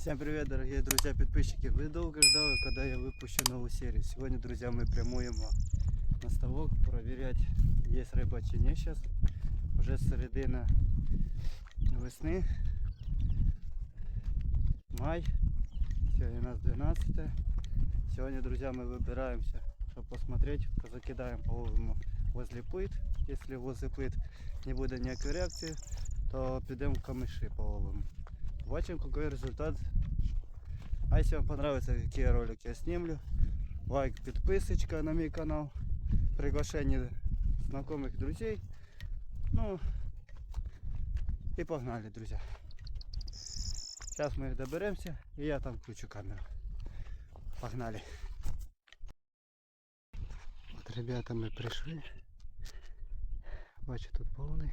Всем привет, дорогие друзья, подписчики. Вы долго ждали, когда я выпущу новую серию. Сегодня, друзья, мы прямуем на ставок проверять, есть рыба чи нет сейчас. Уже середина весны. Май. Сегодня у нас 12 Сегодня, друзья, мы выбираемся, чтобы посмотреть, позакидаем по-моему возле плит. Если возле плит не буде ніякої реакції, то підемо в камиші половимо. Побачим, какой результат. А если вам понравится, какие ролики я снимлю, лайк, подписочка на мой канал, приглашение знакомых друзей. Ну, и погнали, друзья. Сейчас мы доберемся, и я там включу камеру. Погнали. Вот, ребята, мы пришли. Бачу, тут повний.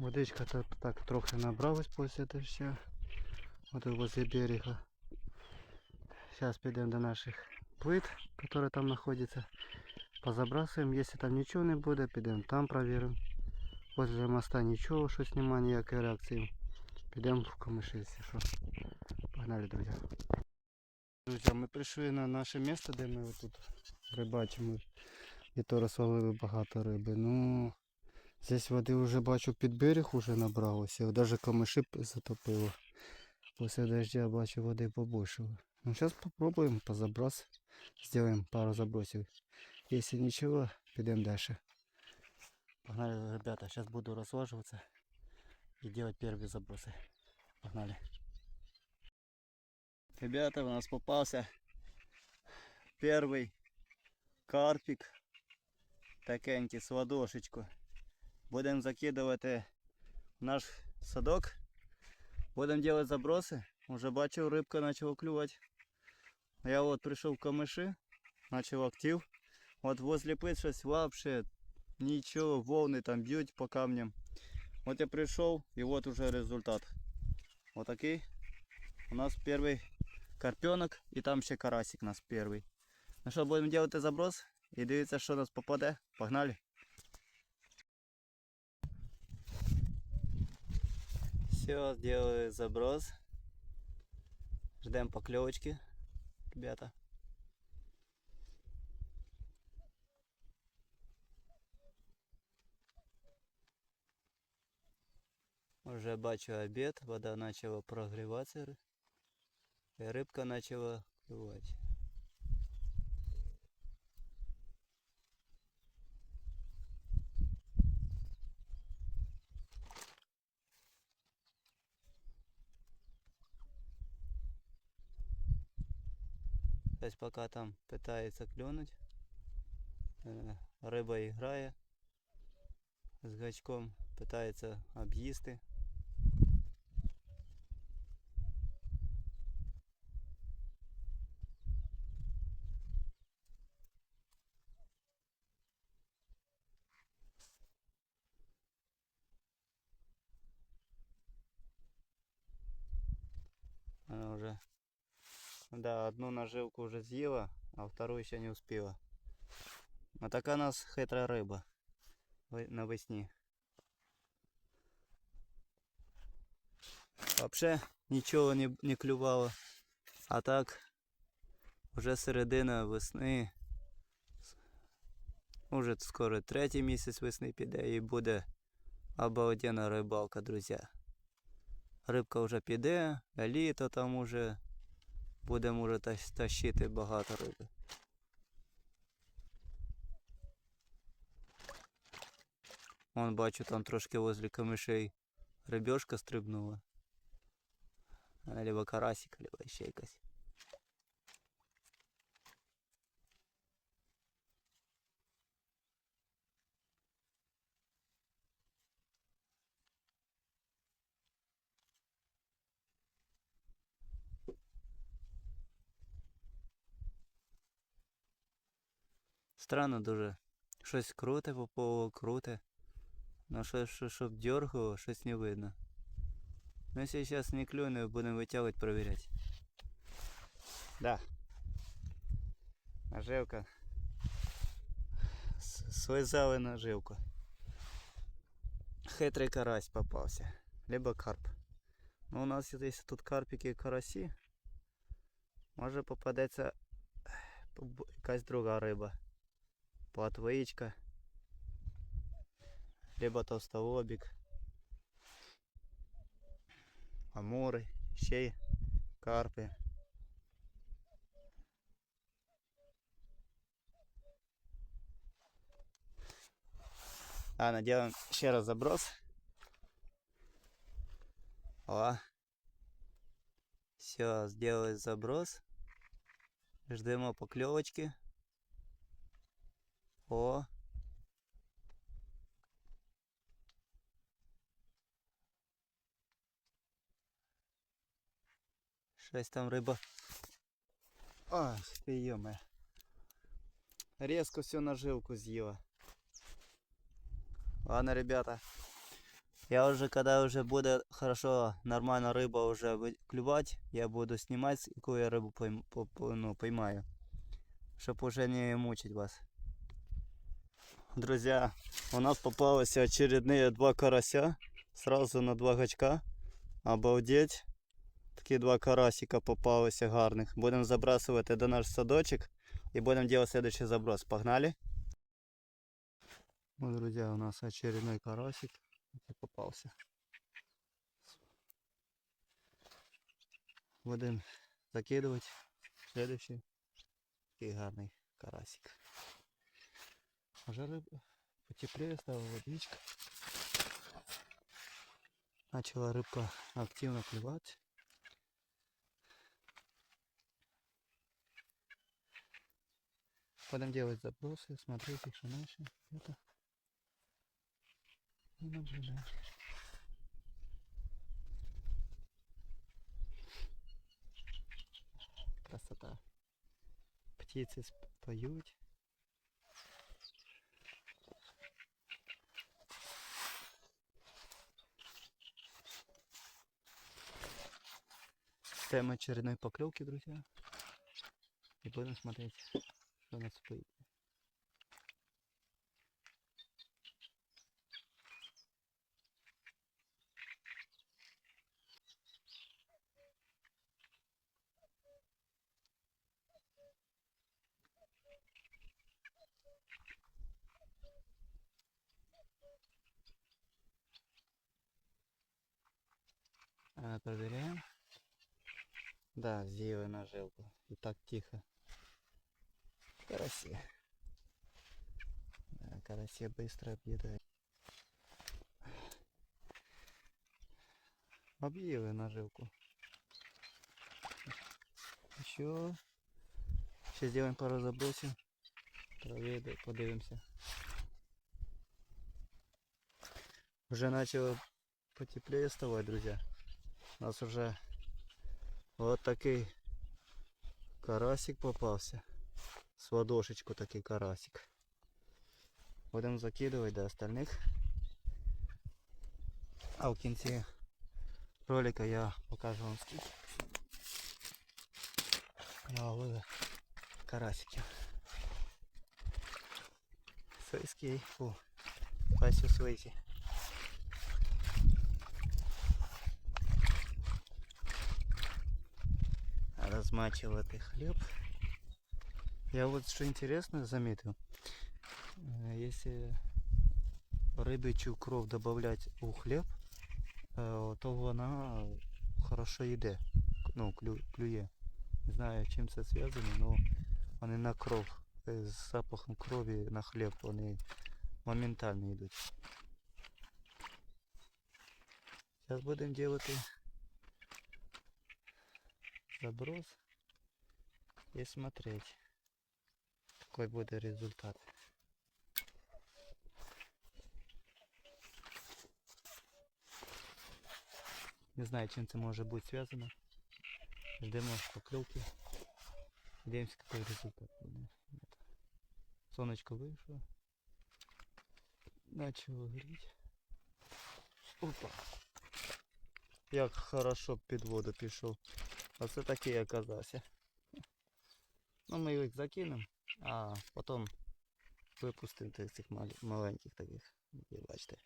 Водичка так, так трохи набралась після дощу. Вот тут возле берега. Сейчас підемо до наших плит, которые там находятся. Позабрасуємо. Если там ничего не буде, підемо там проверим. Возле моста нічого, щось немає ніякої реакції. Підемо в камиші, якщо що. Погнали, друзья. Друзья, ми прийшли на наше місце, де ми тут рибачимо. І то розсолили багато риби. Ну, Здесь води вже бачу під берег уже набралося. Даже камиші п- затопило. Після дождя бачу води побольше. Ну сейчас попробуем по заброс. Сделаем пару забросів. Если ничего, підемо дальше. Погнали, ребята, сейчас буду разлаживаться и делать первые забросы. Погнали. Ребята, у нас попался первый карпик. Такенький з ладошечку. Будемо закидувати в наш садок. Будемо робити заброси. Уже бачив, рибка почала клювати. Я от прийшов в камиші, почав актив. От возле плит щось вообще нічого, волни там б'ють по камням. От я прийшов і от уже результат. Отакий. У нас перший карпенок і там ще карасик у нас перший. Ну що, будемо робити заброс і дивитися, що у нас попаде. Погнали! Все, делаю заброс. Ждем поклевочки, ребята. Уже бачу обед, вода начала прогреваться. И рыбка начала То есть пока там пытается клюнуть, э, рыба играет с гачком, пытается объїсти. Она уже да, одну наживку уже съела, а вторую еще не успела. А така у нас хитра риба ви- навесні. Вообще нічого не, не клювало. А так, вже середина весни. Уже скоро третій місяць весни піде і буде обалденна рибалка, друзі. Рибка вже піде, а літо там уже будемо уже тащити багато риби. Вон бачу там трошки возле камишей рибешка стрибнула. Либо карасик, либо ще якась. Странно дуже. Щось круте попово, круте. Ну що, що, щоб дергало, щось не видно. Ну если сейчас не клюне, будем вытягивать, проверять. Да. Наживка. Слизали наживку. Хитрий карась попався. либо карп. Ну, у нас, якщо тут карпики і карасі, може попадеться якась друга риба. Платвичка, либо товстолобик, амури, ще й карпи. А, наделаем ще раз заброс. О. Все, сделали заброс. Ждемо поклевочки. О. Щось там риба. Ах, ти йоме. Резко на жилку съела. Ладно, ребята. Я уже, когда уже будет хорошо, нормально рыба уже клювать, я буду снимать, какую я рыбу пойм- по- по- ну, поймаю. Чтоб уже не мучить вас. Друзья, у нас попалось очередные два карася. Сразу на два гачка. Обалдеть. Такі два карасика попалися гарних. Будемо забрасувати до наш садочок и будем делать следующий заброс. Погнали? Ну, друзья, у нас очередной карасик попался. Будем закидывать следующий такий гарний карасик. Рыб потеплее стала водичка. Начала рыбка активно клевать. Будем делать забросы, смотреть их, наши. Это и наблюдать. Красота. Птицы поют. Ждем очередной поклевки, друзья. И будем смотреть, что у нас выйдет. А, проверяем. Да, з'їли на жилку. І так тихо. Караси. Да, караси быстро объедают. Объели на жилку. Еще. Сейчас сделаем пару забросів. Проведу, подивимося. Уже начало потеплее вставать, друзья. У нас уже вот такой карасик попался. С ладошечку такой карасик. Будем закидывать до остальных. А в кінці ролика я покажу вам скільки. Я ловив карасиків. Свийський. Фу. Пасю свийський. размачивать хлеб. Я вот что интересно заметил. Э, Если рыбичью кровь добавлять у хлеб, э, то вона хорошо йде. Ну, клю, клює. Не знаю, чим це зв'язано, але вони на кров. е, З запахом крові на хліб вони моментально йдуть. Зараз будемо робити заброс и смотреть, какой будет результат. Не знаю, чем это может быть связано. Ждем поклевки. Надеемся, какой результат будет. Вот. Солнышко вышло. Начало гореть. Опа. Як хорошо під воду пішов. Це такий оказався. Ну ми їх закинемо, а потім випустимо мал- маленьких таких. Ви бачите.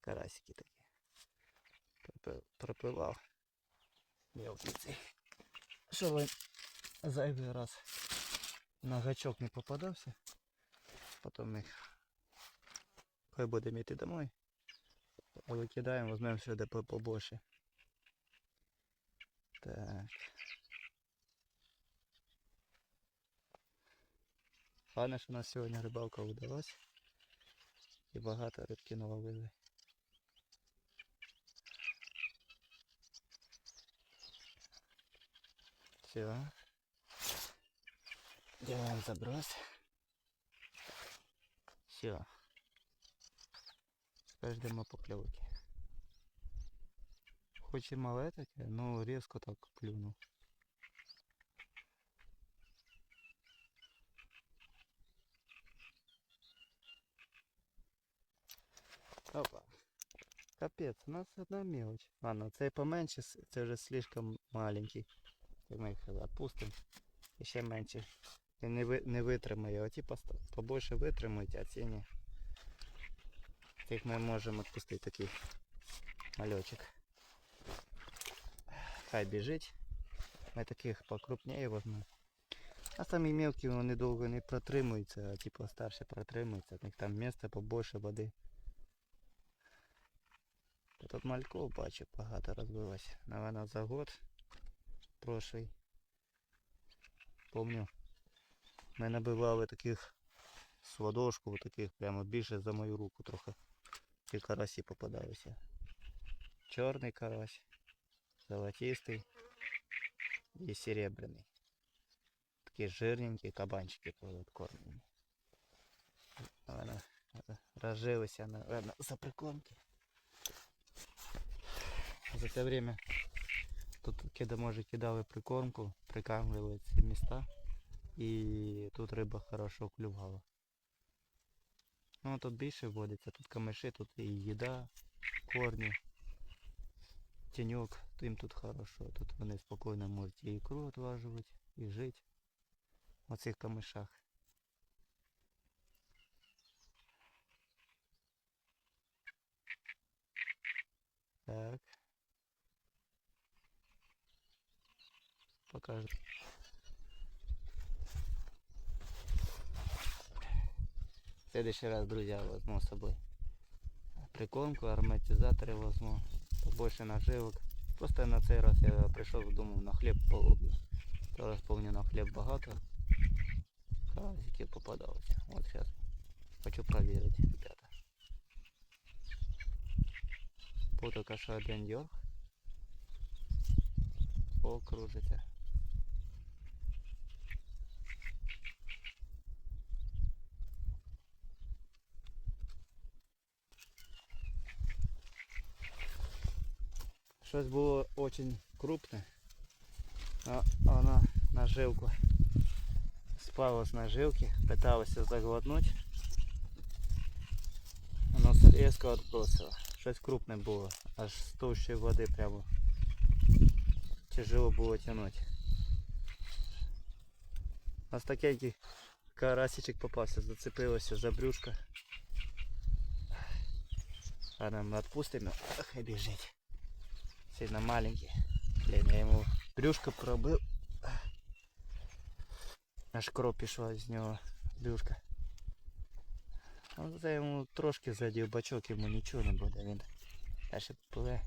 Карасики пропи- пропивав. Мелкий цей. Щоб він зайвий раз на гачок не попадався. Потім їх коли будемо йти домой. Викидаємо, візьмемо сюди побольше. Так. Ладно, що у нас сьогодні рибалка вдалась. І багато рибки наловили. Все. Делаем заброс. Все. Тепер ждемо покльовки Хоч і мале таке, ну різко так клюнув. Опа. Капець, у нас одна мелочь. Ладно, цей поменше, с- це вже слишком маленький. Так ми їх відпустимо. І ще менше. Він не, ви, не витримає. Оті поста- побольше витримують, а ці ні. Тих ми можемо відпустити такий мальочок. Хай біжить. Ми таких покрупніше візьмемо. А самі мелкі вони довго не протримуються, а типу старші протримуються. У них там місце побольше води. Тут мальков бачу багато розбилось. Наверно, за год прошлий. Помню. Ми набивали таких з ладошку, таких прямо більше за мою руку трохи. І карасі попадалися. Чорний карась, золотистий і серебряний. Такі жирненькі кабанчики кормлені. Наверно, розжилися, наверно, за прикормки. За це время тут кида, може кидали прикормку, прикармливали ці міста. І тут риба хорошо клювала. Ну тут більше водиться, тут камиші, тут і їда, корні, тіньок, їм тут хорошо. Тут вони спокійно можуть і ікру отважувати, і жити в цих камишах. Так. Покажу. В следующий раз, друзья, возьму с собой прикормку, ароматизаторы возьму, побольше наживок. Просто на цей раз я прийшов, думав, на хліб половлю. Зараз помню на хліб багато. Карасики попадалися. Вот сейчас хочу проверить, ребята. Поки що один дьорг. О, Щось було очень крупне. А вона наживку спала з наживки, питалася заглотнути. Воно різко відбросило. Щось крупне було, аж з товщої води прямо тяжело було тянуть. У нас такий карасичек попався, зацепилося за брюшко. Ладно, ми відпустимо, хай біжить. Сильно маленький. Блін, я йому брюшко пробив. Аж кров пішла з нього брюшка. Ну, це йому трошки задів бачок, йому нічого не буде, він далі пливе.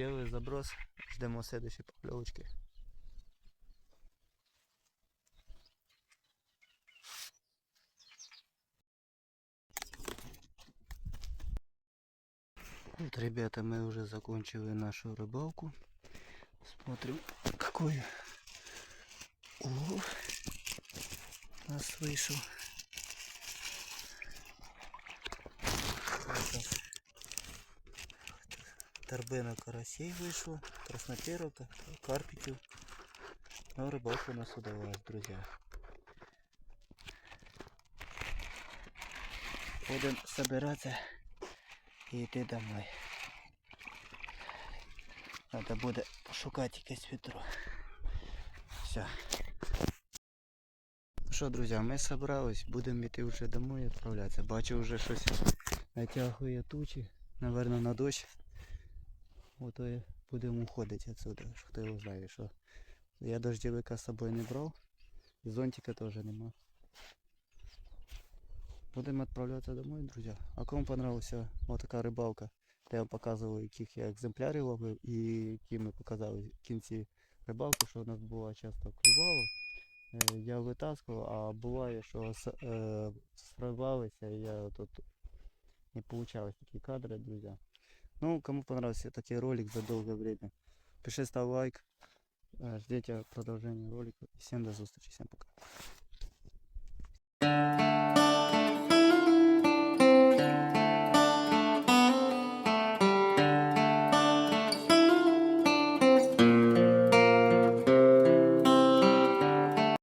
Сделали заброс, ждемо следующей поклевочки. Вот, ребята, мы уже закончили нашу рыбалку. Смотрим, какой улов у нас вышел. Торбина карасей вийшло, красноперовка, карпиків. Ну, рыбалка у нас удалась, друзья. будемо збиратися і йти домой. Треба буде пошукати якесь відро. Все. Ну що, друзі, ми зібрались, будемо йти вже домой відправлятися. Бачу вже щось натягує тучі, наверное, на дощ. Ото будемо уходити отсюда. Хто його знає, що. Я дождевика з собою не брав. І зонтика теж нема. Будемо відправлятися домой, друзі. А кому понравилася отака рибалка, де я показував, яких я екземплярів ловив і які ми показали в кінці рибалки, що у нас була часто клювало. Е, Я витаскував, а буває, що е, сривалися, і я тут не получалось такі кадри, друзі. Ну, кому понравился такой ролик за долгое время, пиши, ставь лайк, э, ждите продолжения ролика. Всем до зустрічі, всем пока.